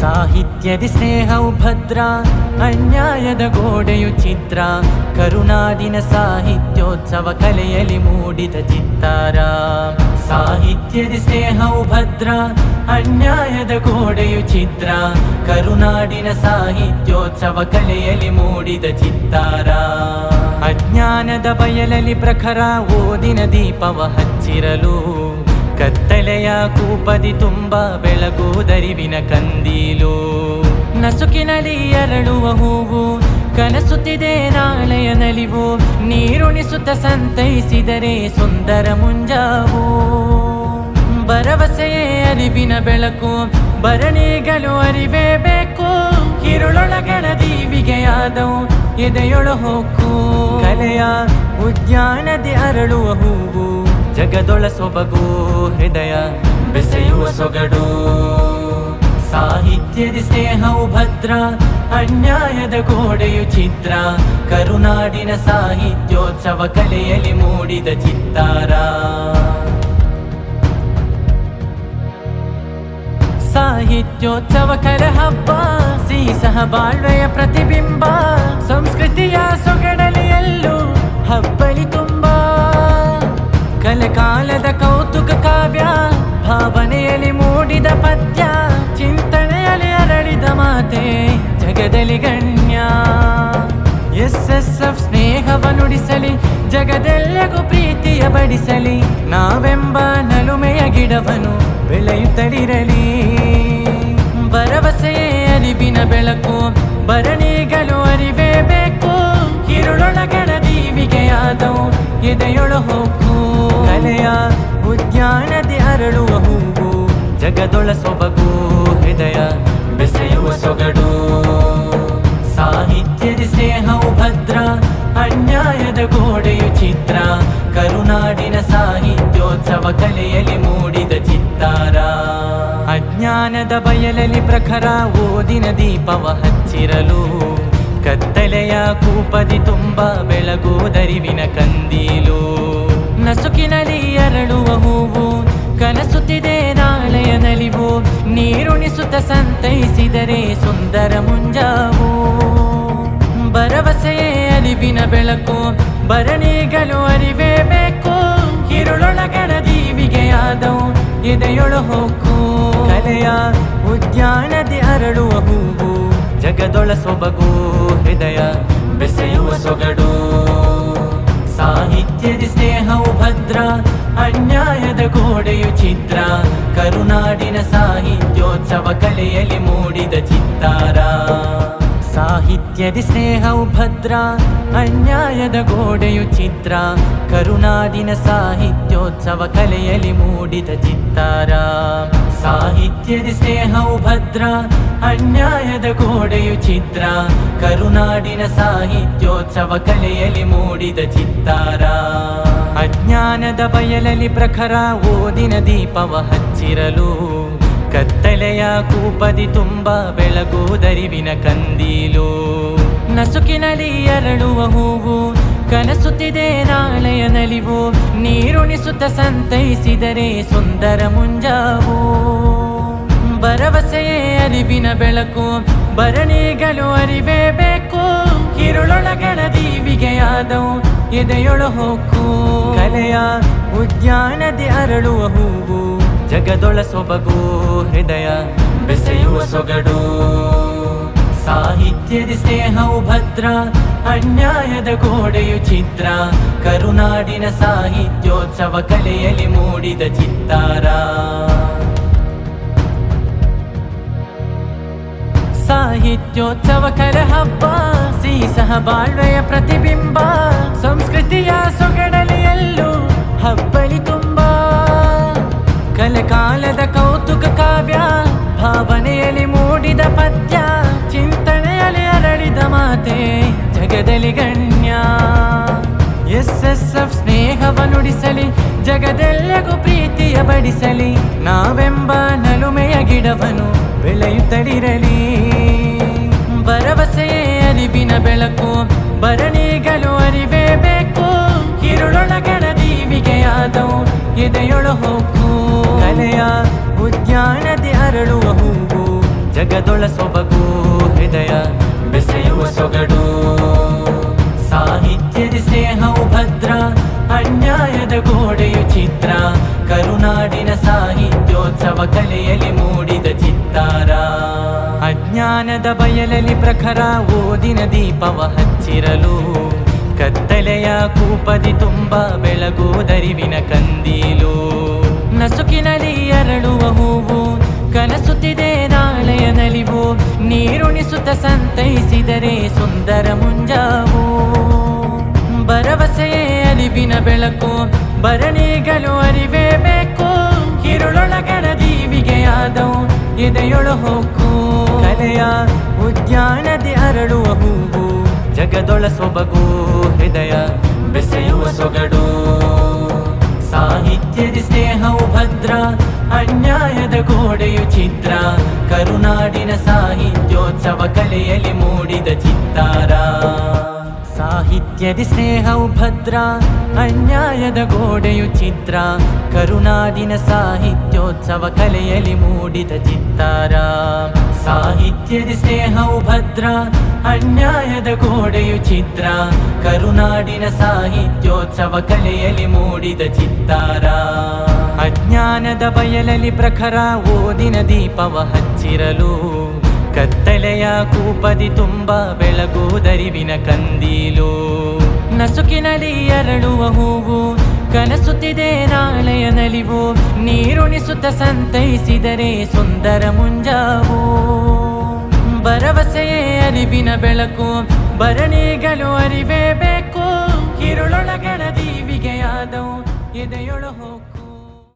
ಸಾಹಿತ್ಯದಿ ಸ್ನೇಹವು ಭದ್ರ ಅನ್ಯಾಯದ ಗೋಡೆಯು ಚಿತ್ರ ಕರುನಾಡಿನ ಸಾಹಿತ್ಯೋತ್ಸವ ಕಲೆಯಲ್ಲಿ ಮೂಡಿದ ಚಿತ್ತಾರ. ಸಾಹಿತ್ಯದಿ ಸ್ನೇಹವು ಭದ್ರ ಅನ್ಯಾಯದ ಗೋಡೆಯು ಚಿತ್ರ ಕರುನಾಡಿನ ಸಾಹಿತ್ಯೋತ್ಸವ ಕಲೆಯಲ್ಲಿ ಮೂಡಿದ ಚಿತ್ತಾರ. ಅಜ್ಞಾನದ ಬಯಲಲ್ಲಿ ಪ್ರಖರ, ಓದಿನ ದೀಪವ ಹಚ್ಚಿರಲು ಕತ್ತಲೆಯ ಕೂಪದಿ ತುಂಬ ಬೆಳಗುವುದರಿವಿನ ಕಂದೀಲು. ನಸುಕಿನಲ್ಲಿ ಅರಳುವ ಹೂವು, ಕನಸುತ್ತಿದೆ ನಾಳೆಯ ನಲಿವು. ನೀರುಣಿಸುತ್ತ ಸಂತೈಸಿದರೆ ಸುಂದರ ಮುಂಜಾವು. ಭರವಸೆಯೇ ಅರಿವಿನ ಬೆಳಕು ಬರಣಿಗಳು ಅರಿವೇ ಬೇಕು. ಹಿರುಳೊಳಗಳ ದೀವಿಗೆಯಾದವು ಎದೆಯೊಳ ಹೋಕು ಕಲೆಯ ಉದ್ಯಾನದಿ ಅರಳುವ ಹೂವು. ಜಗದೊಳ ಸೊಬಗು, ಹೃದಯ ಬೆಸೆಯುವ ಸೊಗಡು. ಸಾಹಿತ್ಯದ ಸ್ನೇಹವು ಭದ್ರ, ಅನ್ಯಾಯದ ಗೋಡೆಯು ಚಿತ್ರ ಕರುನಾಡಿನ ಸಾಹಿತ್ಯೋತ್ಸವ ಕಲೆಯಲ್ಲಿ ಮೂಡಿದ ಚಿತ್ತಾರ. ಸಾಹಿತ್ಯೋತ್ಸವ ಕಲೆ ಹಬ್ಬ ಸಹ ಬಾಳ್ವೆಯ ಪ್ರತಿಬಿಂಬ. ಸಂಸ್ಕೃತಿಯ ಸೊಗಡಲೆಯಲ್ಲೂ ಹಬ್ಬಲಿ ಕಲಕಾಲದ ಕೌತುಕ ಕಾವ್ಯ, ಭಾವನೆಯಲ್ಲಿ ಮೂಡಿದ ಪದ್ಯ, ಚಿಂತನೆಯಲ್ಲಿ ಅರಳಿದ ಮಾತೆ, ಜಗದಲ್ಲಿ ಗಣ್ಯ. ಎಸ್ ಎಸ್ ಎಫ್ ಸ್ನೇಹವ ನುಡಿಸಲಿ, ಜಗದೆಲ್ಲಗೂ ಪ್ರೀತಿಯ ಬಡಿಸಲಿ, ನಾವೆಂಬ ನಲುಮೆಯ ಗಿಡವನು ಬೆಳೆಯುತ್ತಲಿರಲಿ. ಭರವಸೆಯೇ ಅರಿವಿನ ಬೆಳಕು ಬರಣಿಗಳು ಅರಿವೇ ಬೇಕು. ಕಿರುಳೊಳಗಣ ದೀವಿಗೆಯಾದವು ಎದೆಯೊಳ ಹೋಗು ಕಲೆಯ ಉದ್ಯಾನದಿ ಅರಳುವ ಹೂವು, ಜಗದೊಳ ಸೊಬಗು, ಹೃದಯ ಬೆಸೆಯುವ ಸೊಗಡು. ಸಾಹಿತ್ಯದ ಸ್ನೇಹವು ಭದ್ರ, ಅನ್ಯಾಯದ ಗೋಡೆಯು ಚಿತ್ರ, ಕರುನಾಡಿನ ಸಾಹಿತ್ಯೋತ್ಸವ ಕಲೆಯಲ್ಲಿ ಮೂಡಿದ ಚಿತ್ತಾರ. ಅಜ್ಞಾನದ ಬಯಲಲ್ಲಿ ಪ್ರಖರ ಓದಿನ ದೀಪವ ಹಚ್ಚಿರಲು, ಕತ್ತಲೆಯ ಕೂಪದಿ ತುಂಬ ಬೆಳಗೋದರಿವಿನ ಕಂದೀಲು. ನೀರುಣಿಸುತ್ತ ಸಂತೈಸಿದರೆ ಸುಂದರ ಮುಂಜಾವು. ಭರವಸೆಯೇ ಅರಿವಿನ ಬೆಳಕು, ಭರಣಿಗಳು ಅರಿವೇ ಬೇಕು. ದೀವಿಗೆ ದೀವಿಗೆಯಾದವು ಎದೆಯೊಳು ಹೋಗು ಕಲೆಯ ಉದ್ಯಾನದಿ ಅರಳುವ ಹೂವು, ಜಗದೊಳ ಸೊಬಗು, ಹೃದಯ ಬೆಸೆಯುವ ಸೊಗಡು. ಸಾಹಿತ್ಯದಿ ಸ್ನೇಹವು ಭದ್ರ ಅನ್ಯಾಯದ ಗೋಡೆಯು ಚಿತ್ರ. ಕರುನಾಡಿನ ಸಾಹಿತ್ಯೋತ್ಸವ ಕಲೆಯಲ್ಲಿ ಮೂಡಿದ ಚಿತ್ತಾರ. ಸಾಹಿತ್ಯದ ಸ್ನೇಹವು ಭದ್ರ. ಅನ್ಯಾಯದ ಗೋಡೆಯು ಚಿತ್ರ. ಕರುನಾಡಿನ ಸಾಹಿತ್ಯೋತ್ಸವ ಕಲೆಯಲ್ಲಿ ಮೂಡಿದ ಚಿತ್ತಾರ. ಸಾಹಿತ್ಯದ ಸ್ನೇಹವು ಭದ್ರ, ಅನ್ಯಾಯದ ಗೋಡೆಯು ಚಿತ್ರ ಕರುನಾಡಿನ ಸಾಹಿತ್ಯೋತ್ಸವ ಕಲೆಯಲ್ಲಿ ಮೂಡಿದ ಚಿತ್ತಾರ. ಅಜ್ಞಾನದ ಬಯಲಲ್ಲಿ ಪ್ರಖರ, ಓದಿನ ದೀಪವ ಹಚ್ಚಿರಲು. ಕತ್ತಲೆಯ ಕೂಪದಿ ತುಂಬ ಬೆಳಗುವುದರಿವಿನ ಕಂದೀಲು. ನಸುಕಿನಲ್ಲಿ ಅರಳುವ ಹೂವು, ಕನಸುತ್ತಿದೆ ನಾಳೆಯ ನಲಿವು. ನೀರುಣಿಸುತ್ತ ಸಂತೈಸಿದರೆ ಸುಂದರ ಮುಂಜಾವು. ಭರವಸೆಯೇ ಅರಿವಿನ ಬೆಳಕು. ಭರಣಿಗಳು ಅರಿವೇ ಬೇಕು. ಹಿರುಳೊಳಗಳ ದೀವಿಗೆಯಾದವು. ಎದೆಯೊಳ ಹೋಕು ಕಲೆಯ ಉದ್ಯಾನದಿ ಅರಳುವ ಹೂವು. ಜಗದೊಳ ಸೊಬಗು. ಹೃದಯ ಬೆಸೆಯುವ ಸೊಗಡು. ಸಾಹಿತ್ಯದ ಸ್ನೇಹವು ಭದ್ರ. ಅನ್ಯಾಯದ ಗೋಡೆಯು ಚಿತ್ರ ಕರುನಾಡಿನ ಸಾಹಿತ್ಯೋತ್ಸವ ಕಲೆಯಲ್ಲಿ ಮೂಡಿದ ಚಿತ್ತಾರ. ಸಾಹಿತ್ಯೋತ್ಸವ ಕರ ಹಬ್ಬ ಸಹ ಬಾಳ್ವೆಯ ಪ್ರತಿಬಿಂಬ, ಸಂಸ್ಕೃತಿಯ ಸೊಗಡಲಿಯಲ್ಲೂ ಹಬ್ಬಲಿ ತುಂಬ. ಕಲೆಕಾಲದ ಕೌತುಕ ಕಾವ್ಯ, ಭಾವನೆಯಲ್ಲಿ ಮೂಡಿದ ಪದ್ಯ, ಚಿಂತನೆಯಲ್ಲಿ ಅರಳಿದ ಮಾತೆ, ಜಗದಲ್ಲಿ ಗಣ್ಯ. ಎಸ್ ಎಸ್ ಎಫ್ ಸ್ನೇಹವ ನುಡಿಸಲಿ, ಜಗದೆಲ್ಲಗೂ ಪ್ರೀತಿಯ ಬಡಿಸಲಿ, ನಾವೆಂಬ ನಲುಮೆಯ ಗಿಡವನು ಬೆಳೆಯುತ್ತಲಿರಲಿ. ಬೆಳಕಿನ ಬೆಳಕು ಬರಣಿಗಲು ಅರಿವೇ ಬೇಕು. ಇರುಳೊಳಗಣ ದೀವಿಗೆಯಾದವು ಎದೆಯೊಳ ಹೋಗು ಕಲೆಯ ಉದ್ಯಾನದಿ ಅರಳುವ ಹೂವು, ಜಗದೊಳ ಸೊಬಗು ಹೃದಯ ಬೆಸೆಯುವ ಸೊಗಡು. ಸಾಹಿತ್ಯದ ಸ್ನೇಹವು ಭದ್ರ, ಅನ್ಯಾಯದ ಗೋಡೆಯು ಚಿತ್ರ. ಕರುನಾಡಿನ ಸಾಹಿತ್ಯೋತ್ಸವ ಕಲೆಯಲ್ಲಿ ಮೂಡಿದ ಚಿತ್ತಾರ ಅಜ್ಞಾನದ ಬಯಲಲ್ಲಿ ಪ್ರಖರ ಓದಿನ ದೀಪವ ಹಚ್ಚಿರಲು. ಕತ್ತಲೆಯ ಕೂಪದಿ ತುಂಬ ಬೆಳಗುವುದರಿವಿನ ಕಂದೀಲು. ನಸುಕಿನಲ್ಲಿ ಅರಳುವ ಹೂವು, ಕನಸುತ್ತಿದೆ ನಾಳೆಯ ನಲಿವು. ನೀರುಣಿಸುತ್ತ ಸಂತೈಸಿದರೆ ಸುಂದರ ಮುಂಜಾವು. ಭರವಸೆಯೇ ಅರಿವಿನ ಬೆಳಕು ಬರಣಿಗಳು ಅರಿವೇ ಬೇಕು. ಹಿರುಳೊಳಗಣ ದೀವಿಗೆಯಾದವು. ಎದೆಯೊಳ ಹೊಕ್ಕು ಕಲೆಯ ಉದ್ಯಾನದಿ ಅರಳುವ ಹೂವು, ಜಗದೊಳ ಸೊಬಗು, ಹೃದಯ ಬೆಸೆಯುವ ಸೊಗಡು. ಸಾಹಿತ್ಯದ ಸ್ನೇಹವು ಭದ್ರ, ಅನ್ಯಾಯದ ಗೋಡೆಯು ಚಿತ್ರ. ಕರುನಾಡಿನ ಸಾಹಿತ್ಯೋತ್ಸವ ಕಲೆಯಲ್ಲಿ ಮೂಡಿದ ಚಿತ್ತಾರ. ಸಾಹಿತ್ಯದ ಸ್ನೇಹವು ಭದ್ರ, ಅನ್ಯಾಯದ ಗೋಡೆಯು ಚಿತ್ರ, ಕರುಣಾದಿನ ಸಾಹಿತ್ಯೋತ್ಸವ ಕಲೆಯಲ್ಲಿ ಮೂಡಿದ ಚಿತ್ತಾರ. ಸಾಹಿತ್ಯದಿ ಸ್ನೇಹವು ಭದ್ರ, ಅನ್ಯಾಯದ ಗೋಡೆಯು ಚಿತ್ರ ಕರುನಾಡಿನ ಸಾಹಿತ್ಯೋತ್ಸವ ಕಲೆಯಲ್ಲಿ ಮೂಡಿದ ಚಿತ್ತಾರ. ಅಜ್ಞಾನದ ಬಯಲಲ್ಲಿ ಪ್ರಖರ, ಓದಿನ ದೀಪವ ಹಚ್ಚಿರಲು ಕತ್ತಲೆಯ ಕೂಪದಿ ತುಂಬ ಬೆಳಗುವುದರಿವಿನ ಕಂದೀಲು. ನಸುಕಿನಲ್ಲಿ ಅರಳುವ ಹೂವು, ಕನಸುತ್ತಿದೆ ನಾಳೆಯ ನಲಿವು. ನೀರುಣಿಸುತ್ತ ಸಂತೈಸಿದರೆ ಸುಂದರ ಮುಂಜಾವು. ಭರವಸೆಯೇ ಅರಿವಿನ ಬೆಳಕು ಬರಣಿಗಳು ಅರಿವೇ ಬೇಕು. ಹಿರುಳೊಳಗಣ ದೀವಿಗೆಯಾದವು ಎದೆಯೊಳ ಹೋಕು